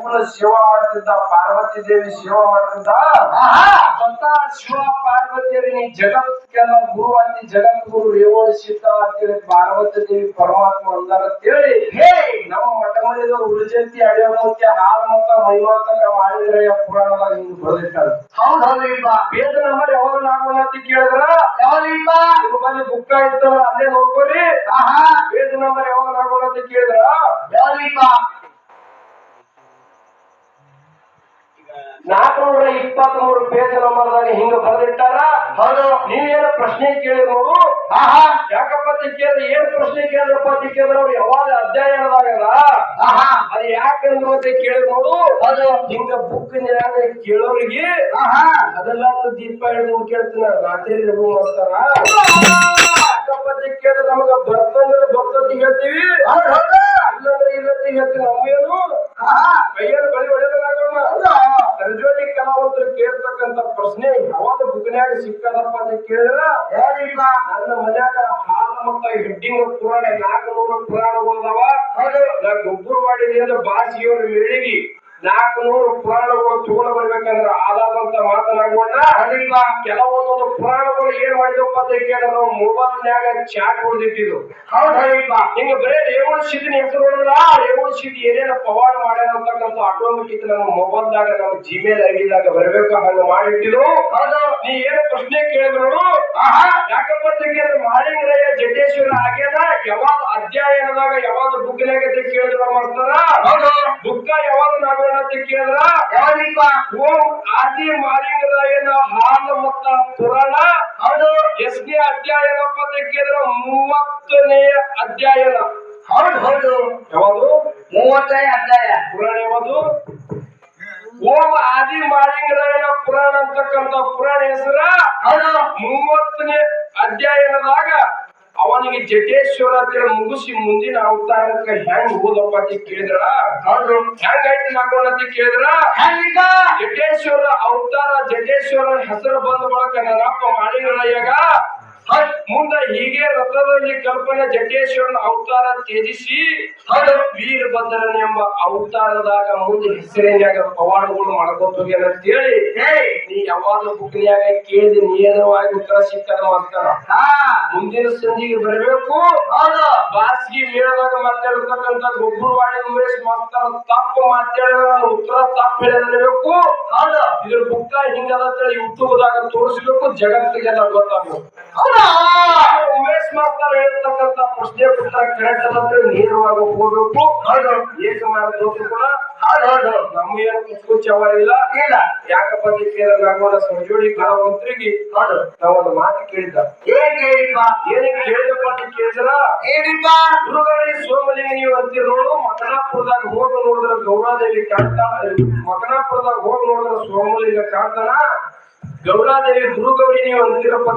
ಶಿವನ ಸೇವಾ ಮಾಡ್ತಿದ್ದ ಪಾರ್ವತಿ ದೇವಿ ಸೇವಾ ಮಾಡ್ತಿದ್ದ? ಸ್ವತಃ ಶಿವ ಪಾರ್ವತಿಯರಿ ನೀ ಜಗತ್ಗೆಲ್ಲ ಗುರು ಅಂತಿ ಜಗತ್ ಗುರು ರೇವಣ ಸಿದ್ಧ ಅಂತೇಳಿ ಪಾರ್ವತಿ ದೇವಿ ಪರಮಾತ್ಮ ಅಂದಾರ ಅಂತೇಳಿ ನಮ್ಮ ಮಠ ಮನೆಯವರು ಉಳಿಜಂತಿ ಅಡಿಯೋಮೂರ್ತಿ ಹಾಲು ಮತ ಮೈಮಾತಕ ಮಾಡಿದ್ರೆ ಪುರಾಣದಾಗ ಹಿಂಗ್ ಬರೆದಿಟ್ಟಾರ ಹೌದ್ ಹೌದ್ರಿಪ್ಪ ವೇದ ನಂಬರ್ ಯಾವಾಗ ಆಗೋಣ ಅಂತ ಕೇಳಿದ್ರ? ಯಾವಾಗ ಬುಕ್ಕ ಇರ್ತಲ್ಲ ಅಲ್ಲೇ ನೋಡ್ಕೊರಿ. ವೇದ ನಂಬರ್ ಯಾವಾಗ ಆಗೋಣ ಅಂತ ಕೇಳಿದ್ರ? ನಾಲ್ಕನೂರ ಇಪ್ಪತ್ತ್ ಮೂರು ಪೇಜ್ ನಂಬರ್ದಾಗ ಹಿಂಗ ಬರೆದಿಟ್ಟಾರ. ಹೌದು. ನೀವೇನ ಪ್ರಶ್ನೆ ಕೇಳಿರ್ಬೋದು? ಆಹಾ. ಯಾಕಪ್ಪ ಅಂತ ಕೇಳಿದ್ರೆ ಏನ್ ಪ್ರಶ್ನೆ ಕೇಳಿದ್ರಪ್ಪ ಅಂತ ಕೇಳಿದ್ರೆ ಅವ್ರು ಯಾವಾಗ ಅಧ್ಯಯನದಾಗಲ್ಲ ಆಹಾ. ಅದು ಯಾಕಂದ್ರು ಅಂತ ಕೇಳಿರ್ಬೋದು? ಅದು ಹಿಂಗ ಬುಕ್ ಕೇಳೋರಿಗೆ ಆಹಾ. ಅದೆಲ್ಲ ದೀಪ ಹಿಡಿದು ಕೇಳ್ತೀನಿ ರಾತ್ರಿ ರೂಮ್ ಮಾಡ್ತಾರ? ಯಾಕಪ್ಪ ಅಂತ ಕೇಳಿದ್ರೆ ನಮಗ ಬರ್ತಂದ್ರೆ ಬರ್ತಂತ ಹೇಳ್ತೀವಿ ಹೌದ್ ಹೌದು ಇಲ್ಲಂದ್ರೆ ಇಲ್ಲಂತ ಹೇಳ್ತೀವಿ ನಮ್ಗೇನು ಆಹಾ ಕೈಯಲ್ಲಿ ಬಳಿ ಹೊಡೆಯಲಾಗೋಣ ಹೌದು ಸಂಜೋಡಿ ಕಲಾವಂತರು ಕೇಳ್ತಕ್ಕಂತ ಪ್ರಶ್ನೆ ಯಾವಾಗ ಬುಕ್ನ್ಯಾಗ ಸಿಕ್ಕದಪ್ಪ ಅಂತ ಕೇಳಿದ್ರ? ಯಾರಿಲ್ಲ ನನ್ನ ಮನ್ಯಾಗ ಹಾಲ ಮತ್ತ ಹೆಡ್ಡಿಂಗ್ ಪುರಾಣ ನಾಲ್ಕುನೂರು ಪುರಾಣಗಳದಾವ ಗೊಬ್ಬರ ನಾ ಅಂತ ಬಾಸಿಯವ್ರ ಮೇಳಿಗೆ ನಾಲ್ಕುನೂರು ಪುರಾಣಗಳು ತಗೊಂಡು ಬರ್ಬೇಕಂದ್ರ ಆದಾದಂತ ಮಾತನಾಡೋಣ ಅದರಿಂದ ಕೆಲವೊಂದೊಂದು ಪುರಾಣಗಳು ಏನ್ ಮಾಡಿದಪ್ಪ ಅಂತ ಕೇಳಿದ್ರು ನಾವು ಮೊಬೈಲ್ನ್ಯಾಗ ಚಾಟ್ ಹೊಡೆದಿಟ್ಟಿದ್ರು ಹೌದ್ ಹಿಂಗ ಬರೇ ರೇವಣ ಸಿದ್ಧಿನ ಹೆಸರು ಹೊಡೆದ್ರ ರೇವಣ ಸಿದ್ಧಿ ಏನೇನ ಪವಾಡ ಮಾಡ್ಯಾರ ಅಂತಕ್ಕಂಥ ಆಟೋಮೆಟಿಕ್ ನಮ್ಮ ಮೊಬೈಲ್ ದಾಗ ನಮ್ಮ ಜಿಮೇಲ್ ಐಡಿದಾಗ ಬರ್ಬೇಕು ಹಂಗ ಮಾಡಿಟ್ಟಿದ್ರು ನೀ ಏನು ಪ್ರಶ್ನೆ ಕೇಳಿದ್ರು ಆಹಾ ಯಾಕಪ್ಪ ಅಂತ ಕೇಳಿದ್ರೆ ಮಾಳಿಂಗರಾಯ ಜಟೇಶ್ವರ ಆಗ್ಯದ? ಯಾವಾಗ ಅಧ್ಯಯನದಾಗ ಯಾವಾಗ ಅಂತ ಕೇಳಿದ್ರ ಮಾಡ್ತಾರ ಬುಕ್ಕ ಯಾವಾಗ ಅಂತ ಕೇಳಿದ್ರ? ಯಾವ್ದ್ರಿಪ್ಪ ಓಂ ಆದಿ ಮಾಲಿಂಗರಾಯನ ಹಾಲ ಮತ್ತ ಪುರಾಣ. ಹೌದು. ಎಷ್ಟನೇ ಅಧ್ಯಾಯನಪ್ಪ ಅಂತ ಕೇಳಿದ್ರ? ಮೂವತ್ತನೇ ಅಧ್ಯಾಯನ. ಹೌದು ಹೌದು. ಯಾವುದು? ಮೂವತ್ತನೇ ಅಧ್ಯಾಯ. ಪುರಾಣ ಯಾವುದು? ಓಂ ಆದಿ ಮಾಲಿಂಗರಾಯನ ಪುರಾಣ ಅಂತಕ್ಕಂಥ ಪುರಾಣ ಹೆಸರ? ಮೂವತ್ತನೇ ಅಧ್ಯಾಯನದಾಗ ಅವನಿಗೆ ಜಟೇಶ್ವರ ಅಂತೇಳಿ ಮುಗಿಸಿ ಮುಂದಿನ ಅವತಾರಕ್ಕೆ ಹೆಂಗ್ ಹೋದಪ್ಪ ಅಂತ ಕೇಳಿದ್ರ? ಹೆಂಗ್ ಐತಿ ನಾಗೋಣ ಅಂತ ಕೇಳಿದ್ರ? ಹೆಂಗ? ಜಟೇಶ್ವರ ಅವತಾರ ಜಟೇಶ್ವರ ಹೆಸರು ಬಂದ ಬಳಕ ನನ್ನಪ್ಪ ಈಗ? ಮುಂದ ಹೀಗೆ ರಥದಲ್ಲಿ ಕಲ್ಪನೆ ಜಟೇಶ್ವರನ ಅವತಾರ ತ್ಯಜಿಸಿ ವೀರಭದ್ರನ ಎಂಬ ಅವತಾರದಾಗ ಮುಂದೆ ಹೆಸರಿನ್ಯಾಗ ಪವಾಡಗಳು ಮಾಡ್ಕೊತ ಅಂತ ಹೇಳಿ. ನೀ ಯಾವಾಗ ಬುಕ್ನ್ಯಾಗ ಕೇಳಿದ ನೇರವಾಗಿ ಉತ್ತರ ಸಿಕ್ಕದ ಮಾಡ್ತಾರ ಮುಂದಿನ ಸಂಜೆಗೆ ಬರಬೇಕು? ಬಾಸಗಿ ಮೇಳದಾಗ ಮಾತಾಡಿರ್ತಕ್ಕಂಥ ಗೊಬ್ಬರವಾಡಿ ಉಮೇಶ್ ಮಾಸ್ತರ ತಪ್ಪು ಮಾತಾಡಿದ ಉತ್ತರ ತಪ್ಪು ಹೇಳಿರಬೇಕು ಇದ್ರ ಬುಕ್ಕ ಹಿಂಗದ ಯೂಟ್ಯೂಬ್ದಾಗ ತೋರಿಸ್ಬೇಕು ಜಗತ್ತಿಗೆಲ್ಲ ಗೊತ್ತಾಗಬೇಕು. ಉಮೇಶ್ ಮಾಸ್ತರ್ ಹೇಳ್ತಕ್ಕಂತ ಪ್ರಶ್ನೆ ಉತ್ತರ ಕರೆಕ್ಟ್ ಅದಂದ್ರೆ ನೇರವಾಗಿ ಹೋಗ್ಬೇಕು ಏಕ ಮಾಡೋದು ಕೂಡ ನಮ್ಮ ಏನು ಕುಚ್ಚವರಿಲ್ಲ ಇಲ್ಲ. ಯಾಕಪ್ಪ ನಾಗೋಡ ಸಂಜೋಡಿ ಕಲಾವಂತರಿಗೆ ನಾವೊಂದು ಮಾತು ಕೇಳಿದ್ದ. ಏನ್ ಕೇಳಿಪ್ಪ ಏನಕ್ಕೆ ಕೇಳಿದಪ್ಪ ಅಂತ ಕೇಳಿದ್ರ? ಏನಿಪ್ಪ ಗುರುಗಾರಿ ಸೋಮಲಿಂಗ ನೀವು ಅಂತೀರ ನೋಡು ಮಕನಾಪುರದಾಗ ಹೋಗಿ ನೋಡಿದ್ರ ಗೌರಾದೇವಿ ಕಾಣ್ತಾಳ ಮಕನಾಪುರದಾಗ ಹೋಗಿ ನೋಡಿದ್ರ ಸೋಮಲಿಂಗ ಕಾಣ್ತಾನ ಗೌರಾದೇವಿ ಗುರುಗೌರಿ ನೀವು ಅಂತೀರಪ್ಪ